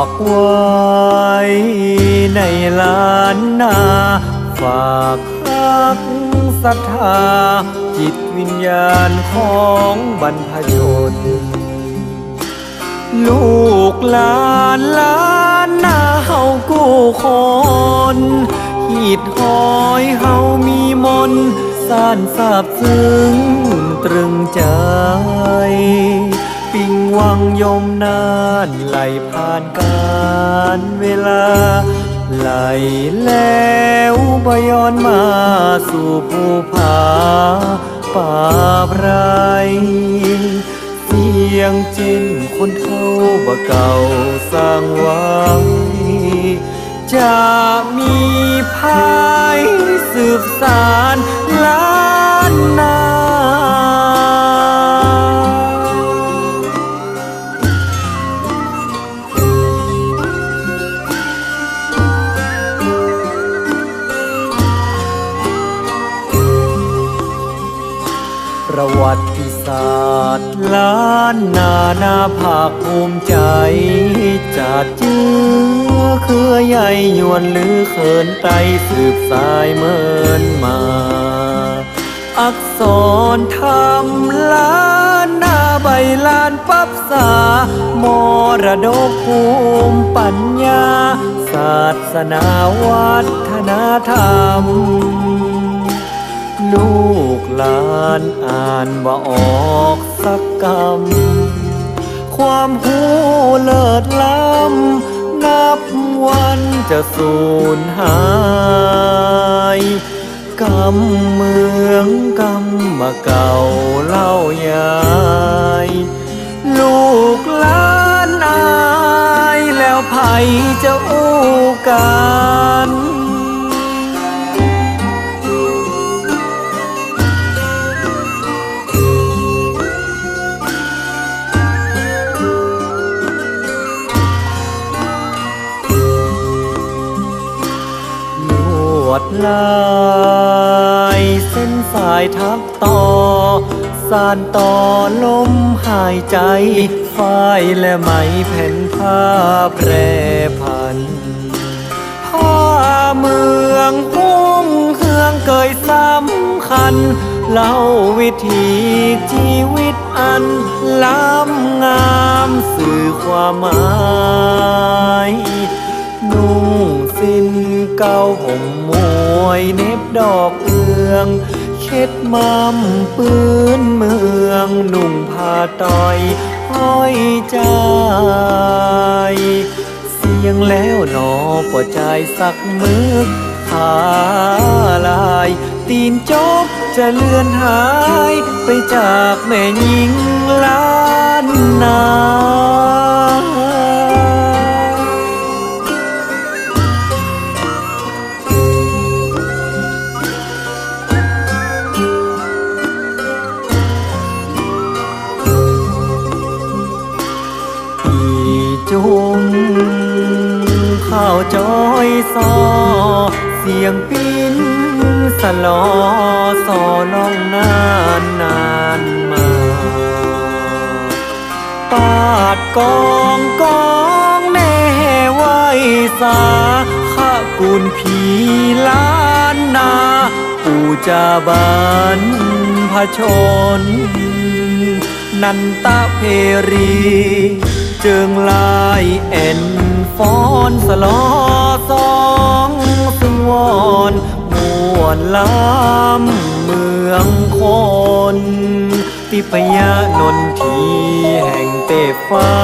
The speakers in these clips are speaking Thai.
ากไว้ในล้านนาฝากรักศรัทธา จิตวิญญาณของบรรพชน ลูกหลานล้านนาเฮากู้คนหีดหอยเฮามีมนสานสาบซึ้งตรึงใจ วังยมนานไหลผ่านการเวลา ไหลแล้วบยอนมาสู่ภูผาป่าไพรเสียงจินคนเท่าบ่เก่าสร้างไว้ จะมีภายสืบสารล้านานนานาภาคภูมิใจ จัดเจือเครือใหญ่ยวนหรือเขินไตสืบสายเมินมา อักษรธรรมล้านนาใบลานปับษามรดกภูมิปัญญา ศาสนาวัฒนธรรม ลูกหลานอ่านว่าออก สักกรรม ความหูเลิศล้ำ นับวันจะสูญหายกำเมืองกำมาเก่าเล่ายาย ลูกหลานอาย แล้วไผจะอู้กัน วดลายเส้นสายทักต่อ สานต่อลมหายใจฝ้ายและไหมแผ่นผ้าแพรพันผ้าเมืองพุ่งเครื่องเกยสำคัญ เล่าวิถีชีวิตอันล้ำงามสื่อความหมายนุ่ สิ้นเก้าห่มมวยเน็บดอกเอืองเช็ดมัมปืนเมืองนุ่งผ้าต่อยห้อยใจ เสียงแล้วหนอปวดใจสักมือขาลาย ตีนจบจะเลือนหายไปจากแม่หญิงล้านนา จุงข้าวจอยซอ เสียงปิ้นสลอสอล่องนานนานมาปาดกองกองแน่ไว้สาข้ากุลผีล้านนาปู่จาบันพชน นันตะเพรี เจิงลายแอนฟอนสลอสองซึ่งวอนมวนล้ำเมืองคนติพยานนทีแห่งเตฟ้า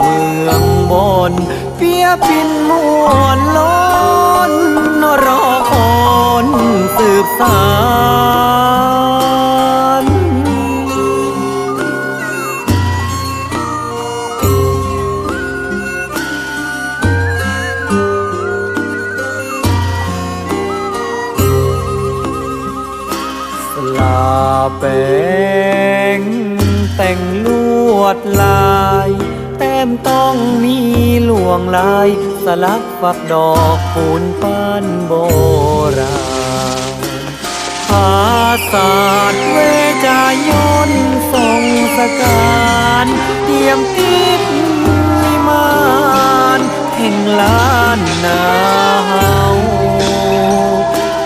เมืองบน เปียปินมวนล้นรอคนสืบสาน แปงแต่งลวดลาย แต้มต้องมีหลวงลาย สลักฝักดอกปูนปั้นโบราณภาษาสตร์เวจายนต์ทรงสการเตรียมติดวิมานล้านนาเฮา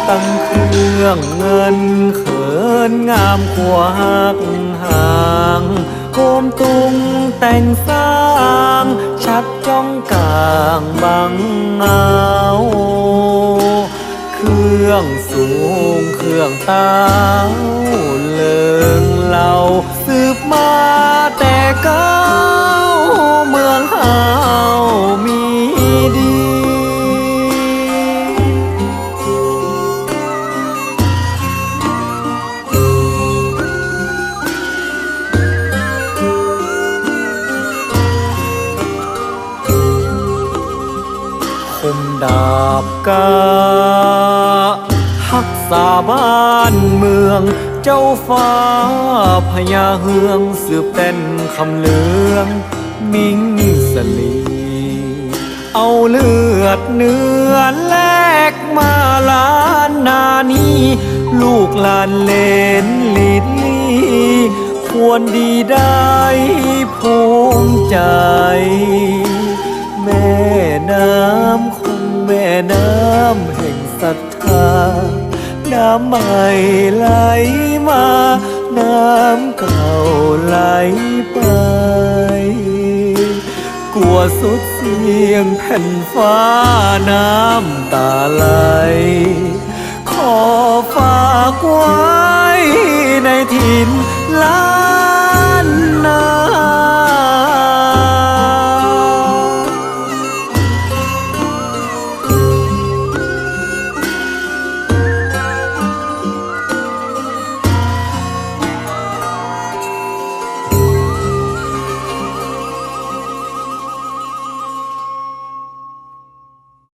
ตั้งเครื่องเงินข นงามกว่าหักหางโคมตุงแต่งสร้าง ชัดจ้องกลางบังเงาเครื่องสูงเครื่องเตาเลิงเหล่าสืบมาแต่ก้า คมดาบกาหักษาบ้านเมือง เจ้าฟ้าพญาเฮืองสืบเต้นคำเลืองมิงสลีเอาเลือดเนื้อแลกมาล้านนานี้ ลูกหลานเลนลิดลีควรดีได้ภูมิใจ ม่น้ำคงแม่น้ำแห่งศรัทธา น้ำใหม่ไหลมา น้ำเก่าไหลไป กลัวสุดเสียงแผ่นฟ้าน้ำตาไหล ขอฝากไว้ในถิ่น